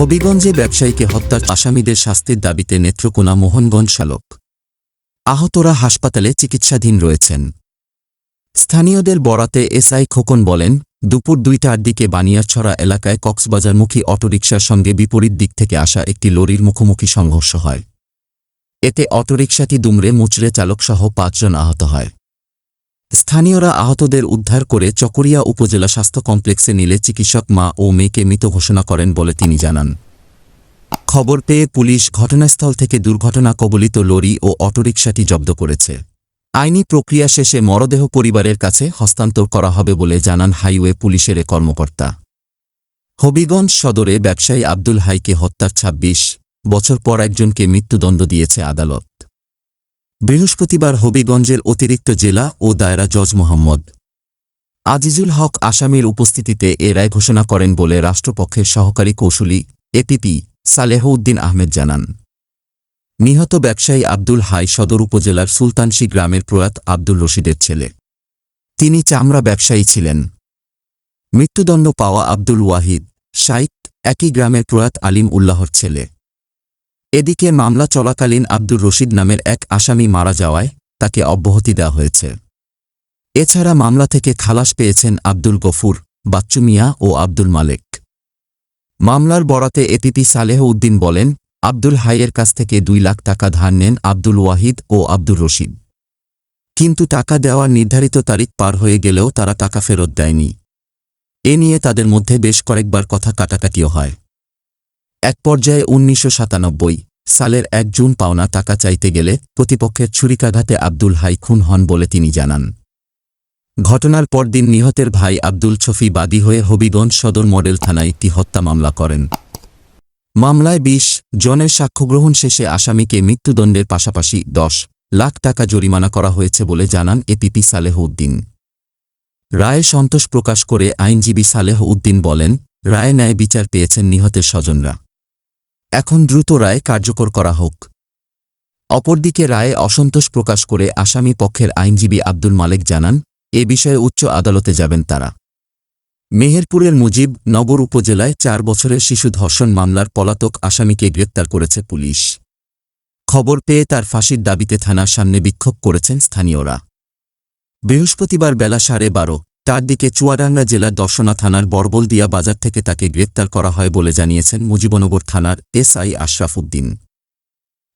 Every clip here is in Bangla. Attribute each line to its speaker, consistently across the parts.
Speaker 1: হবিগঞ্জে ব্যবসায়ীকে হত্যার আসামিদের শাস্তির দাবিতে নেত্রকোনা মোহনগঞ্জ শালক। আহতরা হাসপাতালে চিকিৎসাধীন রয়েছেন। স্থানীয়দের বরাতে এসআই খোকন বলেন, দুপুর দুইটার দিকে বানিয়ারছড়া এলাকায় কক্সবাজারমুখী অটোরিকশার সঙ্গে বিপরীত দিক থেকে আসা একটি লরির মুখোমুখি সংঘর্ষ হয়। এতে অটোরিকশাটি দুমড়ে মুচড়ে চালকসহ পাঁচজন আহত হয়। স্থানীয়রা আহতদের উদ্ধার করে চকরিয়া উপজেলা স্বাস্থ্য কমপ্লেক্সে নিলে চিকিৎসক মা ও মেয়েকে মৃত ঘোষণা করেন বলে তিনি জানান। খবর পেয়ে পুলিশ ঘটনাস্থল থেকে দুর্ঘটনা কবলিত লরি ও অটোরিকশাটি জব্দ করেছে। আইনি প্রক্রিয়া শেষে মরদেহ পরিবারের কাছে হস্তান্তর করা হবে বলে জানান হাইওয়ে পুলিশের কর্মকর্তা। হবিগঞ্জ সদরে ব্যবসায়ী আব্দুল হাইকে হত্যার ২৬ বছর পর একজনকে মৃত্যুদণ্ড দিয়েছে আদালত। বৃহস্পতিবার হবিগঞ্জের অতিরিক্ত জেলা ও দায়রা জজ মোহাম্মদ আজিজুল হক আসামির উপস্থিতিতে এ রায় ঘোষণা করেন বলে রাষ্ট্রপক্ষের সহকারী কৌশলী এপিপি সালেহ উদ্দিন আহমেদ জানান। নিহত ব্যবসায়ী আব্দুল হাই সদর উপজেলার সুলতানশী গ্রামের প্রয়াত আব্দুল রশিদের ছেলে। তিনি চামড়া ব্যবসায়ী ছিলেন। মৃত্যুদণ্ড পাওয়া আব্দুল ওয়াহিদ সাইত একই গ্রামের প্রয়াত আলিম উল্লাহর ছেলে। এদিকে মামলা চলাকালীন আব্দুর রশিদ নামের এক আসামি মারা যাওয়ায় তাকে অব্যাহতি দেওয়া হয়েছে। এছাড়া মামলা থেকে খালাস পেয়েছেন আব্দুল গফুর, বাচ্চু মিয়া ও আব্দুল মালেক। মামলার বরাতে এপিপি সালেহ উদ্দিন বলেন, আব্দুল হাইয়ের কাছ থেকে দুই লাখ টাকা ধার নেন আব্দুল ওয়াহিদ ও আব্দুর রশিদ। কিন্তু টাকা দেওয়ার নির্ধারিত তারিখ পার হয়ে গেলেও তারা টাকা ফেরত দেয়নি। এ নিয়ে তাদের মধ্যে বেশ কয়েকবার কথা কাটাকাটিও হয়। এক পর্যায়ে উনিশশো সাতানব্বই, সালের এক জুন পাওনা টাকা চাইতে গেলে প্রতিপক্ষের ছুরিকাঘাতে আব্দুল হাই খুন হন বলে তিনি জানান। ঘটনার পরদিন নিহতের ভাই আব্দুল ছফি বাদী হয়ে হবিগঞ্জ সদর মডেল থানায় একটি হত্যা মামলা করেন। মামলায় বিশ জনের সাক্ষ্যগ্রহণ শেষে আসামিকে মৃত্যুদণ্ডের পাশাপাশি দশ লাখ টাকা জরিমানা করা হয়েছে বলে জানান এপিপি সালেহ উদ্দিন রায়ে সন্তোষ প্রকাশ করে আইনজীবী সালেহ উদ্দিন বলেন, রায়ে ন্যায় বিচার পেয়েছেন নিহতের স্বজনরা। এখন দ্রুত রায় কার্যকর করা হোক। অপরদিকে রায়ে অসন্তোষ প্রকাশ করে আসামি পক্ষের আইনজীবী আব্দুল মালেক জানান, এ বিষয়ে উচ্চ আদালতে যাবেন তারা। মেহেরপুরের মুজিব নগর উপজেলায় চার বছরের শিশু ধর্ষণ মামলার পলাতক আসামিকে গ্রেপ্তার করেছে পুলিশ। খবর পেয়ে তার ফাঁসির দাবিতে থানার সামনে বিক্ষোভ করেছেন স্থানীয়রা। বৃহস্পতিবার বেলা সাড়ে বারো তার দিকে চুয়াডাঙ্গা জেলার দর্শনা থানার বরবলদিয়া বাজার থেকে তাকে গ্রেপ্তার করা হয় বলে জানিয়েছেন মুজিবনগর থানার এসআই আশরাফ উদ্দিন।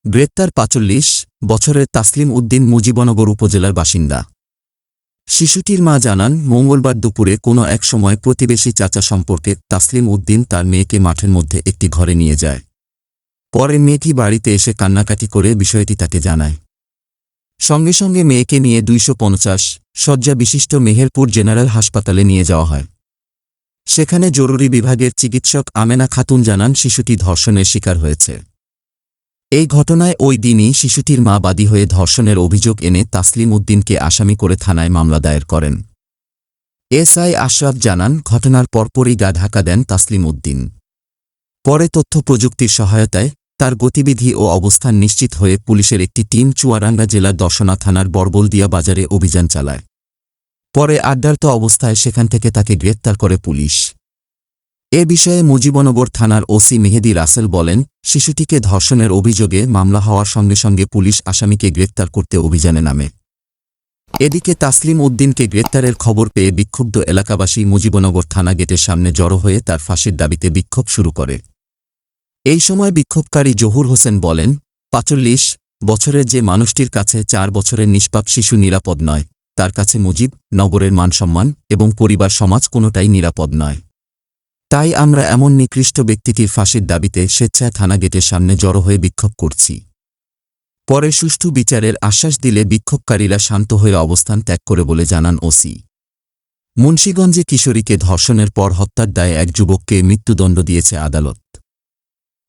Speaker 1: গ্রেপ্তার পাচল্লিশ বছরের তাসলিম উদ্দিন মুজিবনগর উপজেলার বাসিন্দা। শিশুটির মা জানান, মঙ্গলবার দুপুরে কোনো এক সময় প্রতিবেশী চাচা সম্পর্কে তাসলিম উদ্দিন তার মেয়েকে মাঠের মধ্যে একটি ঘরে নিয়ে যায়। পরে মেয়েটি বাড়িতে এসে কান্নাকাটি করে বিষয়টি তাকে জানায়। সঙ্গে সঙ্গে মেয়েকে নিয়ে দুইশো পঞ্চাশ শয্যা বিশিষ্ট মেহেরপুর জেনারেল হাসপাতালে নিয়ে যাওয়া হয়। সেখানে জরুরি বিভাগের চিকিৎসক আমেনা খাতুন জানান শিশুটি ধর্ষণের শিকার হয়েছে। এই ঘটনায় ওই দিনই শিশুটির মা বাদী হয়ে ধর্ষণের অভিযোগ এনে তাসলিম উদ্দিনকে আসামি করে থানায় মামলা দায়ের করেন। এসআই আশরাফ জানান, ঘটনার পরপরই গা ঢাকা দেন তাসলিম উদ্দিন। পরে তথ্য প্রযুক্তির সহায়তায় তার গতিবিধি ও অবস্থান নিশ্চিত হয়ে পুলিশের একটি টিম চুয়াডাঙ্গা জেলার দর্শনা থানার বরবলদিয়া বাজারে অভিযান চালায়। পরে আড্ডার্ত অবস্থায় সেখান থেকে তাকে গ্রেপ্তার করে পুলিশ। এ বিষয়ে মুজিবনগর থানার ওসি মেহেদি রাসেল বলেন, শিশুটিকে ধর্ষণের অভিযোগে মামলা হওয়ার সঙ্গে সঙ্গে পুলিশ আসামিকে গ্রেপ্তার করতে অভিযানে নামে। এদিকে তাসলিম উদ্দিনকে গ্রেপ্তারের খবর পেয়ে বিক্ষুব্ধ এলাকাবাসী মুজিবনগর থানা গেটের সামনে জড়ো হয়ে তার ফাঁসির দাবিতে বিক্ষোভ শুরু করে। এই সময় বিক্ষোভকারী জহুর হোসেন বলেন, পাঁচল্লিশ বছরের যে মানুষটির কাছে চার বছরের নিষ্পাপ শিশু নিরাপদ নয়, তার কাছে মুজিব, নগরের মানসম্মান এবং পরিবার সমাজ কোনোটাই নিরাপদ নয়। তাই আমরা এমন নিকৃষ্ট ব্যক্তিটির ফাঁসির দাবিতে স্বেচ্ছায় থানা গেটের সামনে জড়ো হয়ে বিক্ষোভ করছি। পরে সুষ্ঠু বিচারের আশ্বাস দিলে বিক্ষোভকারীরা শান্ত হয়ে অবস্থান ত্যাগ করে বলে জানান ওসি। মুন্সীগঞ্জে কিশোরীকে ধর্ষণের পর হত্যার দায়ে এক যুবককে মৃত্যুদণ্ড দিয়েছে আদালত।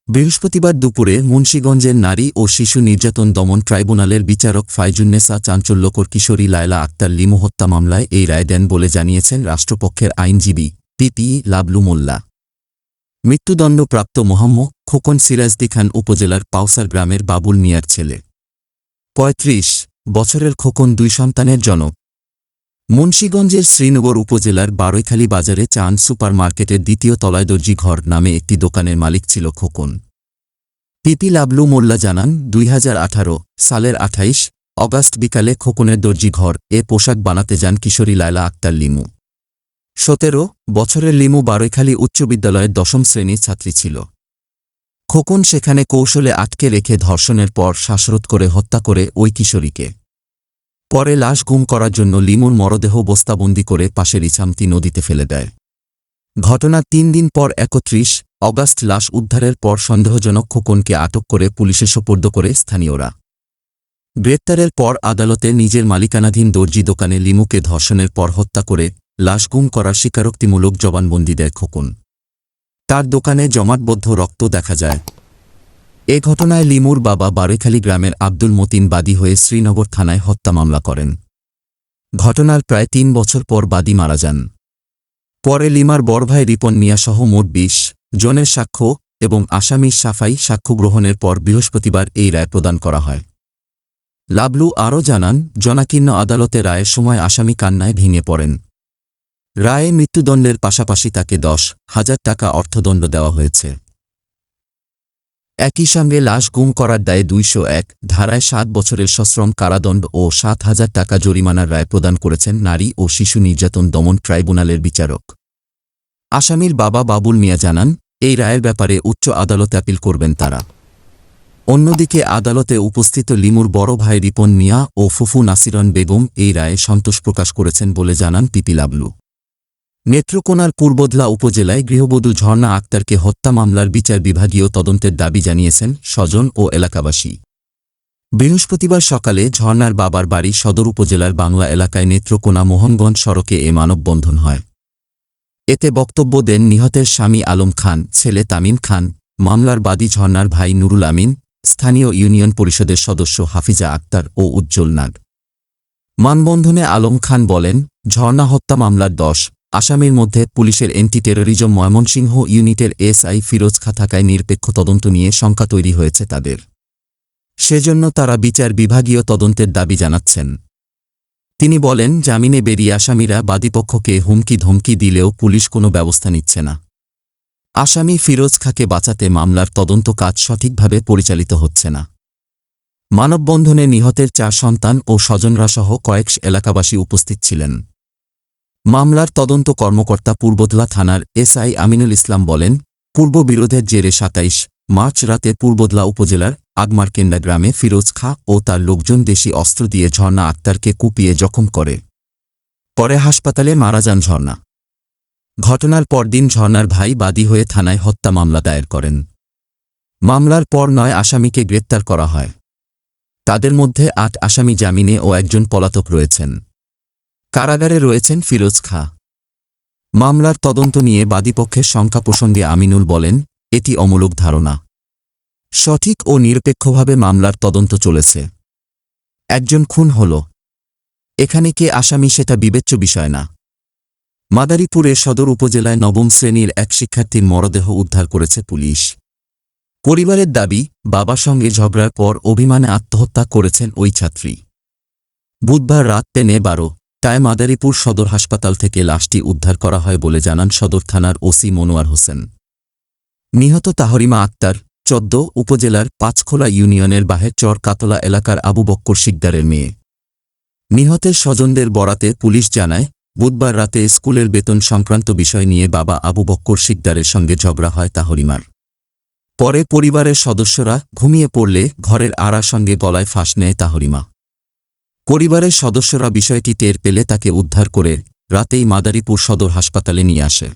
Speaker 1: বৃহস্পতিবার দুপুরে মুন্সীগঞ্জের নারী ও শিশু নির্যাতন দমন ট্রাইব্যুনালের বিচারক ফাইজুন্নেসা চাঞ্চল্যকর কিশোরী লায়লা আক্তার লিমু হত্যা মামলায় এই রায় দেন বলে জানিয়েছেন রাষ্ট্রপক্ষের আইনজীবী পিপি লাবলু মোল্লা মৃত্যুদণ্ডপ্রাপ্ত মোহাম্মদ খোকন সিরাজদি খান উপজেলার পাউসার গ্রামের বাবুল মিয়ার ছেলে। পঁয়ত্রিশ বছরের খোকন দুই সন্তানের জনক। মুন্সীগঞ্জের শ্রীনগর উপজেলার বারৈখালী বাজারে চান সুপারমার্কেটের দ্বিতীয় তলায় দর্জি ঘর নামে একটি দোকানের মালিক ছিল খোকন। পিপি লাবলু মোল্লা জানান, দুই হাজার আঠারো সালের আঠাইশ অগাস্ট বিকালে খোকনের দর্জি ঘর এ পোশাক বানাতে যান কিশোরী লায়লা আক্তার লিমু। সতেরো বছরের লিমু বারৈখালী উচ্চ বিদ্যালয়ের দশম শ্রেণির ছাত্রী ছিল। খোকন সেখানে কৌশলে আটকে রেখে ধর্ষণের পর শ্বাসরোধ করে হত্যা করে ওই কিশোরীকে। পরে লাশ গুম করার জন্য লিমুর মরদেহ বস্তাবন্দি করে পাশের ইছামতি নদীতে ফেলে দেয়। ঘটনা তিন দিন পর একত্রিশ অগাস্ট লাশ উদ্ধারের পর সন্দেহজনক খোকনকে আটক করে পুলিশে সোপর্দ করে স্থানীয়রা। গ্রেপ্তারের পর আদালতে নিজের মালিকানাধীন দর্জি দোকানে লিমুকে ধর্ষণের পর হত্যা করে লাশ গুম করার স্বীকারোক্তিমূলক জবানবন্দি দেয় খোকন। তার দোকানে জমাটবদ্ধ রক্ত দেখা যায়। এ ঘটনায় লিমুর বাবা বারেখালী গ্রামের আব্দুল মতিন বাদী হয়ে শ্রীনগর থানায় হত্যা মামলা করেন। ঘটনার প্রায় তিন বছর পর বাদী মারা যান। পরে লিমার বড় ভাই রিপন মিয়াসহ মোট বিশ জনের সাক্ষ্য এবং আসামির সাফাই সাক্ষ্য গ্রহণের পর বৃহস্পতিবার এই রায় প্রদান করা হয়। লাবলু আরও জানান, জনাকীর্ণ আদালতে রায়ের সময় আসামি কান্নায় ভেঙে পড়েন। রায়ে মৃত্যুদণ্ডের পাশাপাশি তাকে দশ হাজার টাকা অর্থদণ্ড দেওয়া হয়েছে। একই সঙ্গে লাশ গুম করার দায়ে দুইশো এক, ধারায় সাত বছরের সশ্রম কারাদণ্ড ও সাত হাজার টাকা জরিমানার রায় প্রদান করেছেন নারী ও শিশু নির্যাতন দমন ট্রাইব্যুনালের বিচারক। আসামির বাবা বাবুল মিয়া জানান, এই রায়ের ব্যাপারে উচ্চ আদালতে আপিল করবেন তারা। অন্যদিকে আদালতে উপস্থিত লিমুর বড় ভাই রিপন মিয়া ও ফুফু নাসিরন বেগম এই রায়ে সন্তোষ প্রকাশ করেছেন বলে জানান পিপিলাবলু। নেত্রকোনার পূর্বদলা উপজেলায় গৃহবধূ ঝর্ণা আক্তারকে হত্যা মামলার বিচার বিভাগীয় তদন্তের দাবি জানিয়েছেন স্বজন ও এলাকাবাসী। বৃহস্পতিবার সকালে ঝর্ণার বাবার বাড়ি সদর উপজেলার বাংলা এলাকায় নেত্রকোনা মোহনগঞ্জ সড়কে এ মানববন্ধন হয়। এতে বক্তব্য দেন নিহতের স্বামী আলম খান, ছেলে তামিম খান, মামলার বাদী ঝর্ণার ভাই নুরুল আমিন, স্থানীয় ইউনিয়ন পরিষদের সদস্য হাফিজা আক্তার ও উজ্জ্বল নাগ। মানবন্ধনে আলম খান বলেন, ঝর্ণা হত্যা মামলার দশ আসামির মধ্যে পুলিশের এন্টি টেরোরিজম ময়মনসিংহ ইউনিটের এসআই ফিরোজ খা থাকায় নিরপেক্ষ তদন্ত নিয়ে শঙ্কা তৈরি হয়েছে তাদের। সেজন্য তারা বিচার বিভাগীয় তদন্তের দাবি জানাচ্ছেন। তিনি বলেন, জামিনে বেরিয়ে আসামিরা বাদীপক্ষকে হুমকি ধমকি দিলেও পুলিশ কোনো ব্যবস্থা নিচ্ছে না। আসামি ফিরোজ খাকে বাঁচাতে মামলার তদন্ত কাজ সঠিকভাবে পরিচালিত হচ্ছে না। মানববন্ধনে নিহতের চার সন্তান ও স্বজনরাসহ কয়েক এলাকাবাসী উপস্থিত ছিলেন। মামলার তদন্ত কর্মকর্তা পূর্বদলা থানার এসআই আমিনুল ইসলাম বলেন, পূর্ব বিরোধের জেরে সাতাইশ মার্চ রাতে পূর্বদলা উপজেলার আগমারকেন্ডা গ্রামে ফিরোজ খা ও তার লোকজন দেশি অস্ত্র দিয়ে ঝর্ণা আক্তারকে কুপিয়ে জখম করে। পরে হাসপাতালে মারা যান ঝর্ণা। ঘটনার পরদিন ঝর্ণার ভাই বাদী হয়ে থানায় হত্যা মামলা দায়ের করেন। মামলার পর নয় আসামিকে গ্রেপ্তার করা হয়। তাদের মধ্যে আট আসামি জামিনে ও একজন পলাতক রয়েছেন। কারাগারে রয়েছেন ফিরোজ খা। মামলার তদন্ত নিয়ে বাদীপক্ষের সংখ্যা প্রসঙ্গে আমিনুল বলেন, এটি অমূলক ধারণা। সঠিক ও নিরপেক্ষভাবে মামলার তদন্ত চলেছে। একজন খুন হল। এখানে কে আসামি সেটা বিবেচ্য বিষয় না। মাদারীপুরে সদর উপজেলায় নবম শ্রেণির এক শিক্ষার্থীর মরদেহ উদ্ধার করেছে পুলিশ। পরিবারের দাবি বাবা সঙ্গে ঝগড়ার পর অভিমানে আত্মহত্যা করেছেন ওই ছাত্রী। বুধবার রাত টেনে বারো। টায় মাদারীপুর সদর হাসপাতাল থেকে লাশটি উদ্ধার করা হয় বলে জানান সদর থানার ওসি মনোয়ার হোসেন। নিহত তাহরিমা আক্তার, চোদ্দ, উপজেলার পাঁচখোলা ইউনিয়নের বাহেরচর কাতলা এলাকার আবু বক্কর শিকদারের মেয়ে। নিহতের স্বজনদের বরাতে পুলিশ জানায়, বুধবার রাতে স্কুলের বেতন সংক্রান্ত বিষয় নিয়ে বাবা আবু বক্কর শিকদারের সঙ্গে ঝগড়া হয় তাহরিমার। পরে পরিবারের সদস্যরা ঘুমিয়ে পড়লে ঘরের আড়ার সঙ্গে গলায় ফাঁস নেয় তাহরিমা। পরিবারের সদস্যরা বিষয়টি টের পেলে তাকে উদ্ধার করে রাতেই মাদারীপুর সদর হাসপাতালে নিয়ে আসে।